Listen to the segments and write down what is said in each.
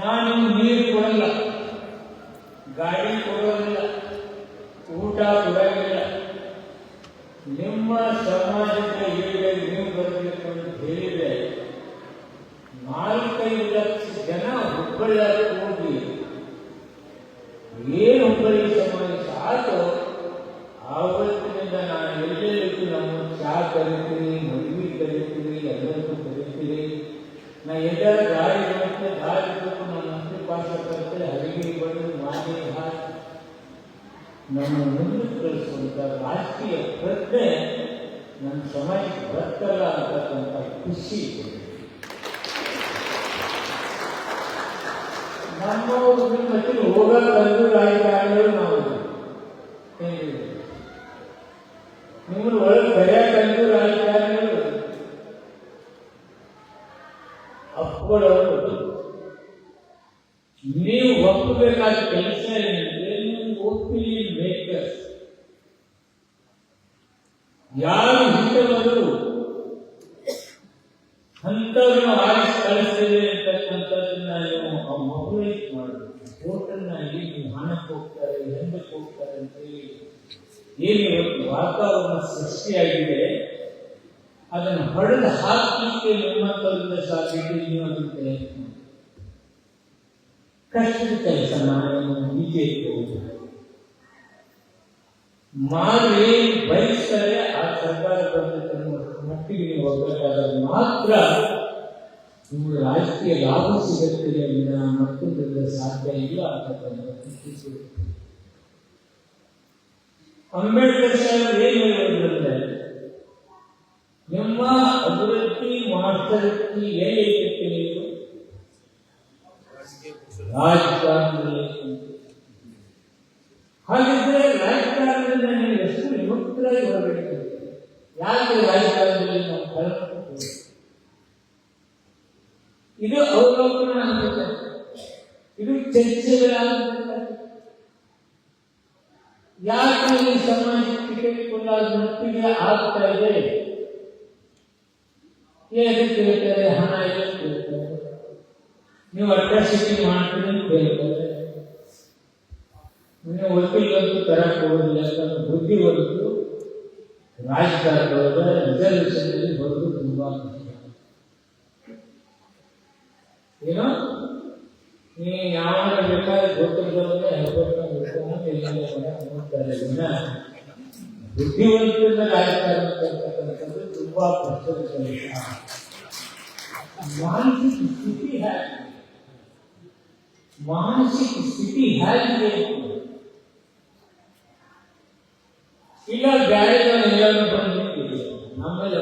ನಾನು ನೀರು ಕೊಡಲ್ಲ ಗಾಡಿ ಕೊಡೋದಿಲ್ಲ. ಊಟ ಕೊಡೋದಿಲ್ಲ. ನಿಮ್ಮ ಸಮಾಜದ ಈಗ ನೀವು ಬರಬೇಕು ಅಂತ ಹೇಳಿದ್ರೆ, ನಾಲ್ಕೈದು ಲಕ್ಷ ಜನ ಹುಬ್ಬಳ್ಳಿ ಹೋಗಿ ಏನು ಹುಬ್ಬಳ್ಳಿ ಸಮಾಜ ಸಾಕು ಆವತ್ತಿನಿಂದ ನಾನು ಎಲ್ಲೆಲ್ಲಿ ನಮ್ಮ ಚಾ ಕರಿತೀರಿ ಮದುವೆ ಕರಿತೀರಿ ಎಲ್ಲರಿಗೂ ಕರಿತೀರಿ ನಾ ಎಲ್ಲರ ದಾರಿ ಬರುತ್ತೆ ದಾರಿ ಬಿಟ್ಟು ನನ್ನ ಅಂತ್ಯ ಪಾಠ ಕಲಿತೆ ಹರಿಗಿ ಬಂದು ಮಾಡಿ ಹಾಕಿ ನಮ್ಮ ಮುಂದೆ ಕಳಿಸುವಂತ ರಾಜಕೀಯ ಪ್ರಜ್ಞೆ ನನ್ನ ಸಮಾಜಕ್ಕೆ ಬರ್ತಲ್ಲ ಅಂತಕ್ಕಂಥ ಖುಷಿ ಇದೆ. ನಮ್ಮವರು ನಿಮ್ಮ ಹತ್ತಿರ ಹೋಗೋ ತಂದು ರಾಜಕಾರಣಿಗಳು ನಾವು ಏನಿದೆ ನಿಮ್ಮನ್ನು ಒಳಗೆ ಕರೆಯ ಅಪ್ಪಳವರು ನೀವು ಒಪ್ಪಬೇಕಾದ ಕೆಲಸ ಏನಂದ್ರೆ ಒಪ್ಪಿಲಿ ಮೇಕರ್ಸ್ ಯಾರು ಹಿಂದೆ ಬಂದರು ಅಂಥವ್ರನ್ನ ಆರಿಸಿ ಕಳಿಸ್ತೇವೆ ಅಂತಕ್ಕಂಥದ್ದನ್ನ ನೀವು ಮೊಬೈಲ್ ಮಾಡಬೇಕು. ಹೋಟೆಲ್ನ ಇಲ್ಲಿ ಹಣಕ್ಕೆ ಹೋಗ್ತಾರೆ ಹೆಂಡಕ್ಕೆ ಹೋಗ್ತಾರೆ ಅಂತೇಳಿ ಏನು ಇವತ್ತು ವಾತಾವರಣ ಸೃಷ್ಟಿಯಾಗಿದೆ ಅದನ್ನು ಹೊಡೆದು ಹಾಕಲಿಕ್ಕೆ ನಿಮ್ಮಂಥವರಿಂದ ಸಾಧ್ಯತೆ ನೀವು ಅದನ್ನು ಪ್ರಯತ್ನ ಮಾಡಿ. ಕಷ್ಟದ ಕೆಲಸ ನಾನು ಬಿಜೆಪಿ ಮಾಡಿ ಬಯಸ್ತಾರೆ ಆ ಸರ್ಕಾರ ಬಂದ ಮಟ್ಟಿಗೆ ನೀವು ಹೋಗಬೇಕಾದ್ರೆ ಮಾತ್ರ ನಿಮಗೆ ರಾಜಕೀಯ ಲಾಭ ಸಿಗುತ್ತದೆ ವಿನ ಮತ್ತೊಂದರಿಂದ ಸಾಧ್ಯ ಇಲ್ಲ ಅಂತಕ್ಕಂಥ ಸ್ಥಿತಿ. ಅಂಬೇಡ್ಕರ್ ಸಾಹೇಬರು ಏನು ಹೇಳಿದ್ರೆ ನಿಮ್ಮ ಅಭಿವೃದ್ಧಿ ಮಾಸ್ತರಕ್ಕೆ ಏನೈತೆ ನೀವು ರಾಜಕಾರಣದಲ್ಲಿ ಹಾಗಿದ್ರೆ ರಾಜಕಾರಣದಿಂದ ನೀವು ಎಷ್ಟು ವಿಮುಕ್ತರಾಗಿ ಬರಬೇಕು ಯಾಕೆ ರಾಜಕಾರಣದಲ್ಲಿ ನಾವು ಕಳ್ಕೊಂಡು ಇದು ಅವಲೋಕನ ಆಗುತ್ತೆ ಇದು ಚರ್ಚೆಗಳಾಗುತ್ತೆ ಯಾಕೆ ಈ ಸಮಾಜಕ್ಕೆ ಟಿಕೆಟ್ ಕೊಡಲಾದ ಮಟ್ಟಿಗೆ ಆಗ್ತಾ ಇದೆ? ಏನಕ್ಕೆ ಹೇಳ್ತಾರೆ? ಹಣ ಎಷ್ಟು ಹೇಳ್ತಾರೆ? ನೀವು ಅಟ್ರಾಸಿಟಿ ಮಾಡ್ತೀನಿ ಅಂತ ಹೇಳ್ತಾರೆ ನೀವು ವಕೀಲರಂತೂ ತರಕ್ಕೆ ಹೋಗೋದಿಲ್ಲ ಯಾಕಂದ್ರೆ ಬುದ್ಧಿವಂತರು ರಾಜಕಾರಣದ ರಿಸರ್ವೇಷನ್ ಬರೋದು ತುಂಬಾ ಕಷ್ಟ. ಏನೋ? ನೀ ಯಾವಾಗ ಬೇಕಾದ್ರೆ ಹೆಬ್ಬಟ್ಟು ಹಿಡ್ಕೊಂಡು ಎಲ್ಲಿಂದ ಬಂದು ನೋಡ್ತಾರೆ ಬುದ್ಧಿವಂತರಿಂದ ರಾಜಕಾರಣ ಅಂತಕ್ಕಂಥದ್ದು ತುಂಬಾ ಕಷ್ಟದ ಕೆಲಸ ಮಾನಸಿಕ ಸ್ಥಿತಿ ಹೇಗೆ ಮಾನಸಿಕ ಸ್ಥಿತಿ ಹೇಗಿದೆ ಇಲ್ಲ ಬ್ಯಾರೆ ಎಲ್ಲರೂ ಬಂದು ನಿಂತಿದೆ ನಮ್ಮಲ್ಲಿ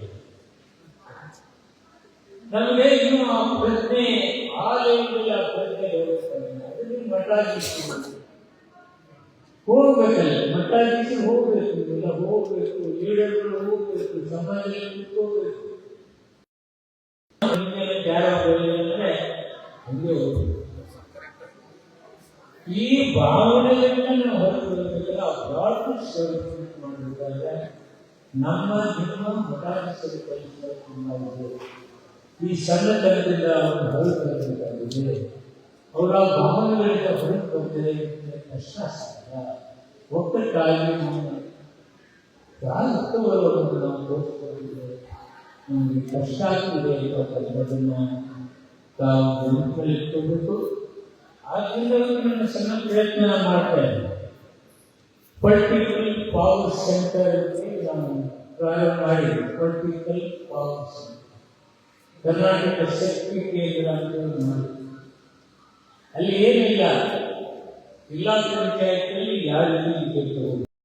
ನಮಗೆ ಇನ್ನು ಆ ಪ್ರಶ್ನೆ ಆ ಲೆವೆಲ್ ಆ ಪ್ರಶ್ನೆ ಅದನ್ನು ಮಠಾಧೀಶರು. ಹೋಗ್ಬೇಕಲ್ಲ, ಮಠಾಧೀಶರು ಹೋಗ್ಬೇಕು, ಎಲ್ಲ ಹೋಗ್ಬೇಕು ಲೀಡರ್ಗಳು ಹೋಗ್ಬೇಕು, ಸಮಾಜದಲ್ಲಿ ಯಾರೋ ಬರಲಿಲ್ಲ ಹಂಗೆ ಈ ಭಾವನೆಗಳನ್ನ ನಾವು ಹೊರತುಪಡಿಸಿದ್ರೆ ಆ ಬ್ರಾಡ್ ಮಾಡಬೇಕಾದ್ರೆ ನಮ್ಮ ನಿಮ್ಮ ಮಠಾಧೀಶರು ಕಲಿಸಿದ ತುಂಬಾ ಸಣ್ಣ ಈ ಅವನು ಹೊರಗೆ ಹೊರತುಪಡಿಸಬೇಕಾಗಿದೆ ಅವರ ಭಾವನೆಗಳಿಂದ ಹೊರಗೆ ಬಂದರೆ ಕಷ್ಟ ಸಾಧ್ಯ ಒಕ್ಕಟ್ಟಾಗಿ ರಾಜಕೀಯವನ್ನು ನಾವು ತೋರಿಸ್ಕೊಂಡಿದ್ದೆ ನಮಗೆ ಕಷ್ಟ ಆಗ್ತಿದೆ ಅಂತಕ್ಕಂಥದ್ದನ್ನು ತಾವು ಗಮನದಲ್ಲಿಟ್ಕೋಬೇಕು ಆದ್ದರಿಂದ ನಾನು ಸಣ್ಣ ಪ್ರಯತ್ನ ಮಾಡ್ತಾ ಇದ್ದೀನಿ ಪರ್ಟಿಕ್ಯುಲರ್ ಪವರ್ ಸೆಂಟರ್ ನಾನು ಪ್ರಾರಂಭ ಮಾಡಿದ್ವಿ ಪರ್ಟಿಕ್ಯುಲರ್ ಪವರ್ ಸೆಂಟರ್. ಕರ್ನಾಟಕ ಶಕ್ತಿ ಕೇಂದ್ರ ಅಂತ ಮಾಡಿ ಅಲ್ಲಿ ಏನಿಲ್ಲ. ಜಿಲ್ಲಾ ಪಂಚಾಯತ್ನಲ್ಲಿ ಯಾವ ರೀತಿ ಗೆದ್ದು